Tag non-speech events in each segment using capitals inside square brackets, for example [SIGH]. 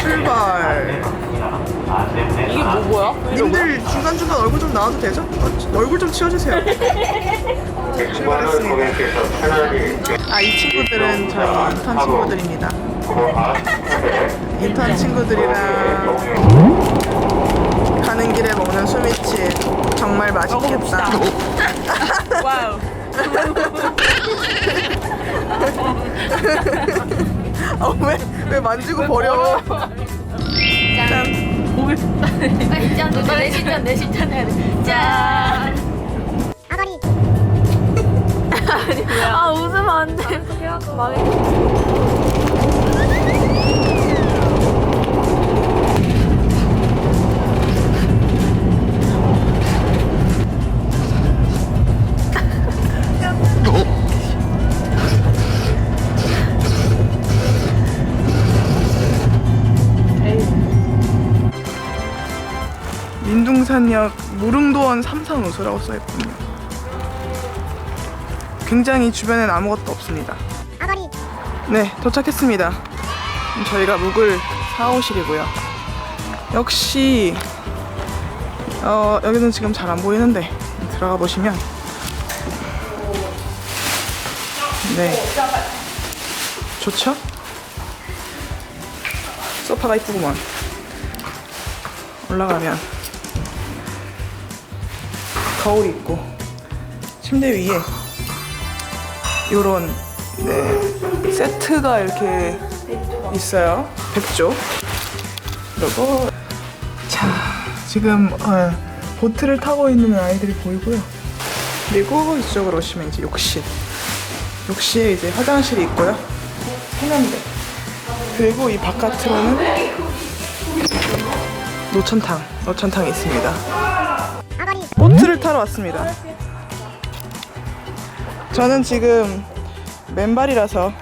출발. 이게 뭐 뭐야? 님들 중간중간 얼굴 좀 나와도 되죠? 어, 얼굴 좀 치워주세요. 출발했습니다. 아, 이 친구들은 저희 인턴 친구들입니다. 인턴 친구들이랑 가는 길에 먹는 수미치 정말 맛있겠다. [LAUGHS] 와우. [LAUGHS] 어, 왜, 왜 만지고 버려? 짠. 빨리 짠, 내 신전, 내 신전 해야 돼. 짠. 아가리. 아 웃으면 안 돼. 망해. 민둥산역 무릉도원 삼산호수라고 써있군요. 굉장히 주변엔 아무것도 없습니다. 아가리. 네, 도착했습니다. 저희가 묵을 사오실이고요. 역시 어, 여기는 지금 잘 안 보이는데 들어가 보시면 네 좋죠? 소파가 이쁘구만. 올라가면 거울이 있고 침대 위에 요런 네 세트가 이렇게 있어요. 백조. 그리고 자 지금 어, 보트를 타고 있는 아이들이 보이고요. 그리고 이쪽으로 오시면 이제 욕실. 욕실에 이제 화장실이 있고요. 세면대. 그리고 이 바깥으로는 노천탕 노천탕이 있습니다 타러 왔습니다. 저는 지금 맨발이라서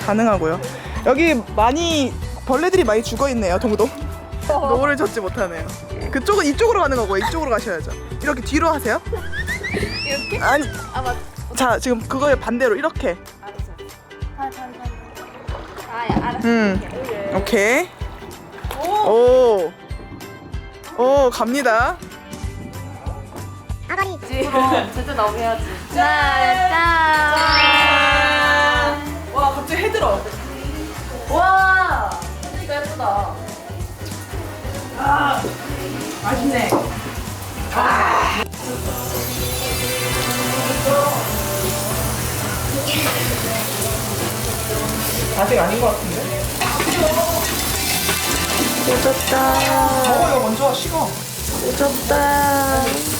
가능하고요. 여기 많이 벌레들이 많이 죽어 있네요. 동도. 노를 젓지 못하네요. 그쪽은 이쪽으로 가는 거고 이쪽으로 가셔야죠. 이렇게 뒤로 하세요. 이렇게? 아니. 아 맞. 자 지금 그거에 반대로 이렇게. 아, 야, 알았어. 음. 오케이. 오. 오 갑니다. 아가리. 그럼 제때 나오게 해야지. 짠. 짠. 와 갑자기 해 들어. 와. 진짜 예쁘다. 맛있네. 아직 아닌 것 같은데? 늦었다. 먹어요 먼저 식어. 늦었다.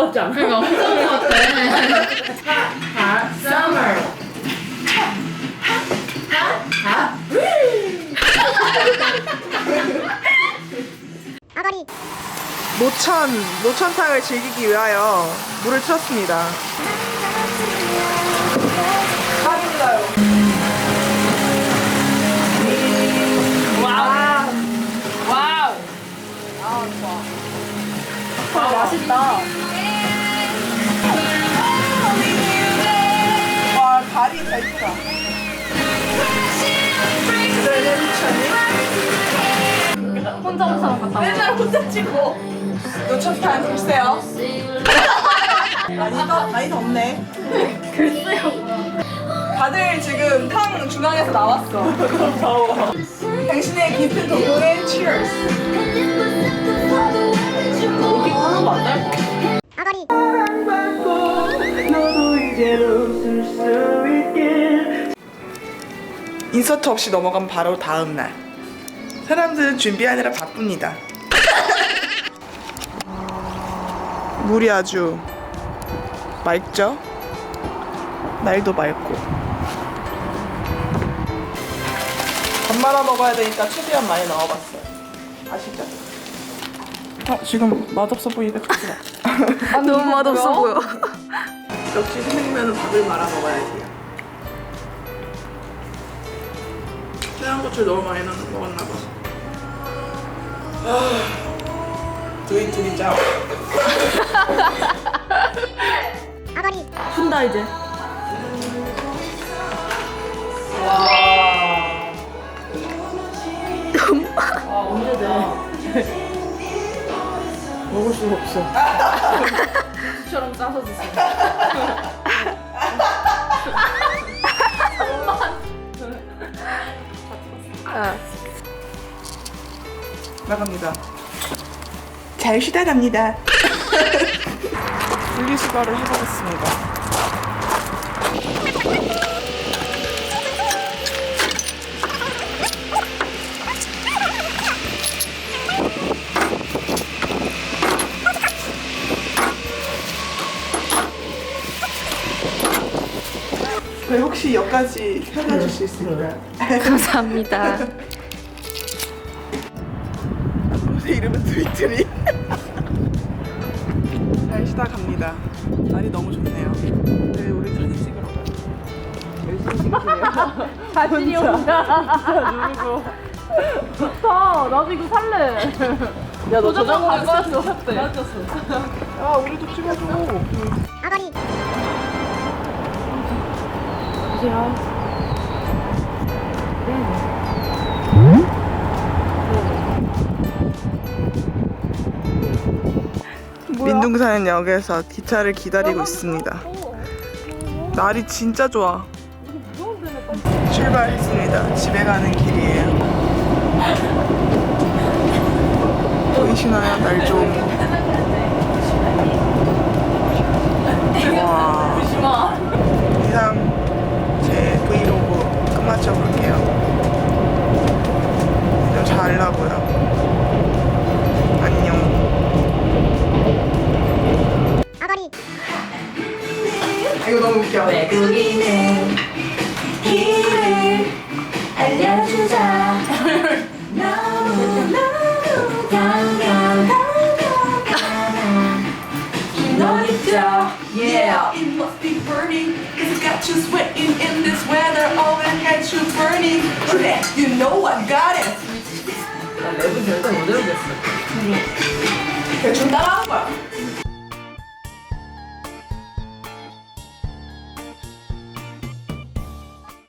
거 같지 않아? 그러니까 혼자 하는 거 같아. summer. 아가리. 노천 노천탕을 즐기기 위하여 물을 틀었습니다. 혼자 온 사람 같다. 맨날 혼자 찍고 노천탕 글쎄요. 많이 더 많이 덥네. 글쎄요. 다들 지금 탕 중앙에서 나왔어. 더워. 당신의 깊은 동굴에 cheers. 인서트 없이 넘어간 바로 다음 날. 사람들은 준비하느라 바쁩니다. 물이 아주 맑죠? 날도 맑고. 밥 말아 먹어야 되니까 최대한 많이 넣어봤어요. 아시죠? 어, 지금 맛없어 보이니까 좋지 마. 너무 맛없어 보여. [LAUGHS] 역시 생맥면은 밥을 말아 먹어야지요. 태양 고추 너무 많이 넣 먹었나 봐. 아, 두이 두이 짜. 푼다 이제. 와. 언제 돼? 먹을 수가 없어. 국수처럼 싸서 드세요. 나갑니다. 잘 쉬다 갑니다. [LAUGHS] 분리수거를 해보겠습니다. 네, 혹시 여기까지 펴가줄 수 있을까요? [LAUGHS] 감사합니다. [LAUGHS] 트위트리. 잘 쉬다 갑니다. 날이 너무 좋네요. 네, 우리 사진 찍으러 가요. 열심히 찍으세요. 자신이 [LAUGHS] 혼자. 누르고. 좋다. 나도 이거 살래. 야, 너 저장고 가져왔어. 가져왔어. 아, 우리도 찍어줘. 보세요. 민둥사는 역에서 기차를 기다리고 있습니다. 날이 진짜 좋아. 출발했습니다. 집에 가는 길이에요. 보이시나요? 날 좋은 거. 와. 이상 제 브이로그 끝마쳐 볼게요. 좀 잘라고요. 너무 웃겨. 외국인의 길을 알려주자 너무 너무 강한 너 있죠 Yeah It must be burning Cause it's got you sweating in this weather Oh it has you burning 그래 You know I got it 나 랩은 절대 못 외우겠어. 대충 따라